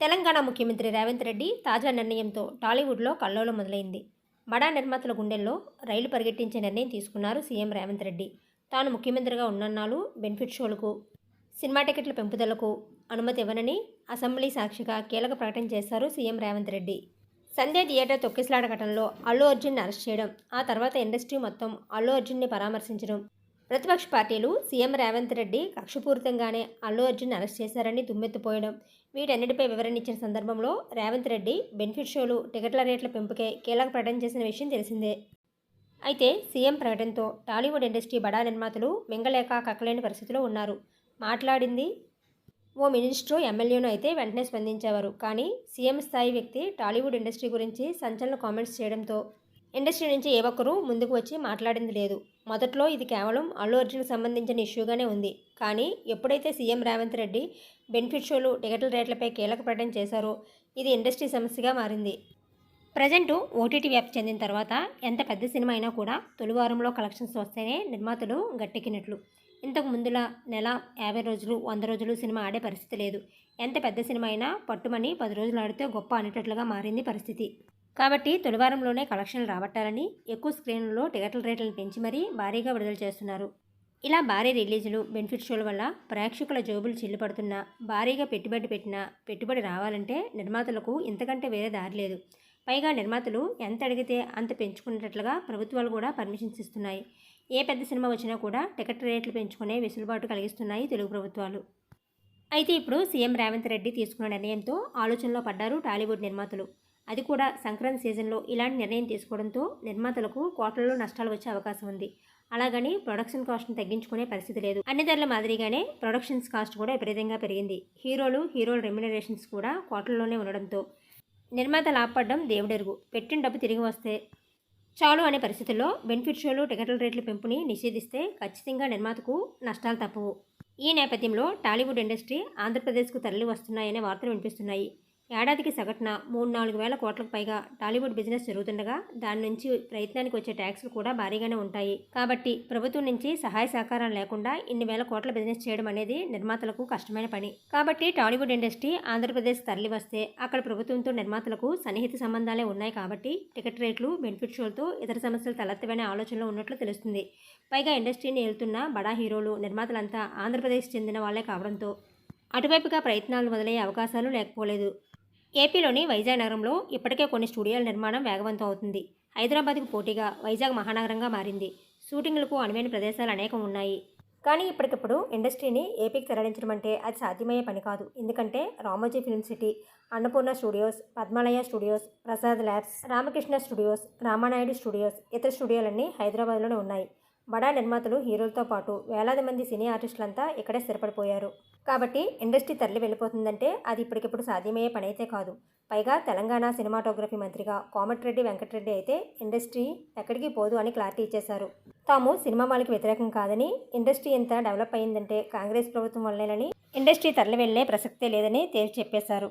తెలంగాణ ముఖ్యమంత్రి రేవంత్ రెడ్డి తాజా నిర్ణయంతో టాలీవుడ్లో కల్లోలం మొదలైంది. బడా నిర్మాతల గుండెల్లో రైలు పరిగెట్టించే నిర్ణయం తీసుకున్నారు సీఎం రేవంత్ రెడ్డి. తాను ముఖ్యమంత్రిగా ఉన్నన్నాళ్ళు బెనిఫిట్ షోలకు సినిమా టికెట్ల పెంపుదలకు అనుమతి ఇవ్వనని అసెంబ్లీ సాక్షిగా కీలక ప్రకటన చేశారు సీఎం రేవంత్ రెడ్డి. సంధ్య థియేటర్ తొక్కిసలాట ఘటనలో అల్లు అర్జున్ని అరెస్ట్ చేయడం ఆ తర్వాత ఇండస్ట్రీ మొత్తం అల్లు అర్జున్ని పరామర్శించడం ప్రతిపక్ష పార్టీలు సీఎం రేవంత్ రెడ్డి కక్షపూరితంగానే అల్లు అర్జున్ అరెస్ట్ చేశారని దుమ్మెత్తిపోయడం. వీటన్నిటిపై వివరణ ఇచ్చిన సందర్భంలో రేవంత్ రెడ్డి బెనిఫిట్ షోలు టికెట్ల రేట్ల పెంపుకే కీలక ప్రకటన చేసిన విషయం తెలిసిందే. అయితే సీఎం ప్రకటనతో టాలీవుడ్ ఇండస్ట్రీ బడా నిర్మాతలు మింగలేక కక్కలేని పరిస్థితిలో ఉన్నారు. మాట్లాడింది ఓ మినిస్టరు ఎమ్మెల్యేను అయితే వెంటనే స్పందించేవారు. కానీ సీఎం స్థాయి వ్యక్తి టాలీవుడ్ ఇండస్ట్రీ గురించి సంచలన కామెంట్స్ చేయడంతో ఇండస్ట్రీ నుంచి ఏ ఒక్కరూ ముందుకు వచ్చి మాట్లాడింది లేదు. మొదట్లో ఇది కేవలం అల్లు అర్జున్కి సంబంధించిన ఇష్యూగానే ఉంది. కానీ ఎప్పుడైతే సీఎం రేవంత్ రెడ్డి బెనిఫిట్ షోలు టికెట్ల రేట్లపై కీలక ప్రకటన చేశారో ఇది ఇండస్ట్రీ సమస్యగా మారింది. ప్రజెంట్ ఓటీటీ వ్యాప్తి చెందిన తర్వాత ఎంత పెద్ద సినిమా అయినా కూడా తొలి వారంలో కలెక్షన్స్ వస్తేనే నిర్మాతలు గట్టెక్కినట్లు. ఇంతకు ముందులా నెల యాభై రోజులు వంద రోజులు సినిమా ఆడే పరిస్థితి లేదు. ఎంత పెద్ద సినిమా అయినా పట్టుమని పది రోజులు ఆడితే గొప్ప అనేటట్లుగా మారింది పరిస్థితి. కాబట్టి తొలివారంలోనే కలెక్షన్లు రాబట్టాలని ఎక్కువ స్క్రీన్లలో టికెట్ల రేట్లను పెంచి మరీ భారీగా విడుదల చేస్తున్నారు. ఇలా భారీ రిలీజులు బెనిఫిట్ షోల వల్ల ప్రేక్షకుల జోబులు చిల్లుపడుతున్నా భారీగా పెట్టుబడి పెట్టినా పెట్టుబడి రావాలంటే నిర్మాతలకు ఇంతకంటే వేరే దారి లేదు. పైగా నిర్మాతలు ఎంత అడిగితే అంత పెంచుకునేటట్లుగా ప్రభుత్వాలు కూడా పర్మిషన్స్ ఇస్తున్నాయి. ఏ పెద్ద సినిమా వచ్చినా కూడా టికెట్ రేట్లు పెంచుకునే వెసులుబాటు కలిగిస్తున్నాయి తెలుగు ప్రభుత్వాలు. అయితే ఇప్పుడు సీఎం రేవంత్ రెడ్డి తీసుకున్న నిర్ణయంతో ఆలోచనలో పడ్డారు టాలీవుడ్ నిర్మాతలు. అది కూడా సంక్రాంతి సీజన్లో ఇలాంటి నిర్ణయం తీసుకోవడంతో నిర్మాతలకు కోట్లలో నష్టాలు వచ్చే అవకాశం ఉంది. అలాగని ప్రొడక్షన్ కాస్ట్ను తగ్గించుకునే పరిస్థితి లేదు. అన్ని ధరల మాదిరిగానే ప్రొడక్షన్స్ కాస్ట్ కూడా విపరీతంగా పెరిగింది. హీరోలు హీరోల రెమ్యునరేషన్స్ కూడా కోట్లలోనే ఉండడంతో నిర్మాత లాభపడడం దేవుడెరుగు. పెట్టిన డబ్బు తిరిగి వస్తే చాలు అనే పరిస్థితుల్లో బెనిఫిట్ షోలు టికెట్ల రేట్ల పెంపుని నిషేధిస్తే ఖచ్చితంగా నిర్మాతకు నష్టాలు తప్పవు. ఈ నేపథ్యంలో టాలీవుడ్ ఇండస్ట్రీ ఆంధ్రప్రదేశ్కు తరలి వస్తున్నాయనే వార్తలు వినిపిస్తున్నాయి. ఏడాదికి సగటున మూడు నాలుగు వేల కోట్లకు పైగా టాలీవుడ్ బిజినెస్ జరుగుతుండగా దాని నుంచి ప్రయత్నానికి వచ్చే ట్యాక్స్లు కూడా భారీగానే ఉంటాయి. కాబట్టి ప్రభుత్వం నుంచి సహాయ సహకారం లేకుండా ఇన్ని వేల కోట్ల బిజినెస్ చేయడం అనేది నిర్మాతలకు కష్టమైన పని. కాబట్టి టాలీవుడ్ ఇండస్ట్రీ ఆంధ్రప్రదేశ్ తరలి వస్తే అక్కడ ప్రభుత్వంతో నిర్మాతలకు సన్నిహిత సంబంధాలే ఉన్నాయి కాబట్టి టికెట్ రేట్లు బెనిఫిట్ షోలతో ఇతర సమస్యలు తలెత్తవనే ఆలోచనలో ఉన్నట్లు తెలుస్తుంది. పైగా ఇండస్ట్రీని వెళ్తున్న బడా హీరోలు నిర్మాతలంతా ఆంధ్రప్రదేశ్ చెందిన వాళ్ళే కావడంతో అటువైపుగా ప్రయత్నాలు మొదలయ్యే అవకాశాలు లేకపోలేదు. ఏపీలోని వైజాగ్ నగరంలో ఇప్పటికే కొన్ని స్టూడియోల నిర్మాణం వేగవంతం అవుతుంది. హైదరాబాద్కు పోటీగా వైజాగ్ మహానగరంగా మారింది. షూటింగ్లకు అనువైన ప్రదేశాలు అనేకం ఉన్నాయి. కానీ ఇప్పటికిప్పుడు ఇండస్ట్రీని ఏపీకి తరలించడం అంటే అది సాధ్యమయ్యే పని కాదు. ఎందుకంటే Ramoji film city Annapurna studios Padmalaya studios Prasad labs Ramakrishna studios Ramanaidu studios ఇతర స్టూడియోలన్నీ హైదరాబాద్లోనే ఉన్నాయి. బడా నిర్మాతలు హీరోలతో పాటు వేలాది మంది సినీ ఆర్టిస్టులంతా ఇక్కడే స్థిరపడిపోయారు. కాబట్టి ఇండస్ట్రీ తరలి వెళ్ళిపోతుందంటే అది ఇప్పటికిప్పుడు సాధ్యమయ్యే పని అయితే కాదు. పైగా తెలంగాణ సినిమాటోగ్రఫీ మంత్రిగా కోమటిరెడ్డి వెంకటరెడ్డి అయితే ఇండస్ట్రీ ఎక్కడికి పోదు అని క్లారిటీ ఇచ్చేశారు. తాము సినిమా వాళ్ళకి వ్యతిరేకం కాదని ఇండస్ట్రీ ఎంత డెవలప్ అయిందంటే కాంగ్రెస్ ప్రభుత్వం వల్లేనని ఇండస్ట్రీ తరలి వెళ్ళే ప్రసక్తే లేదని తేల్చి చెప్పేశారు.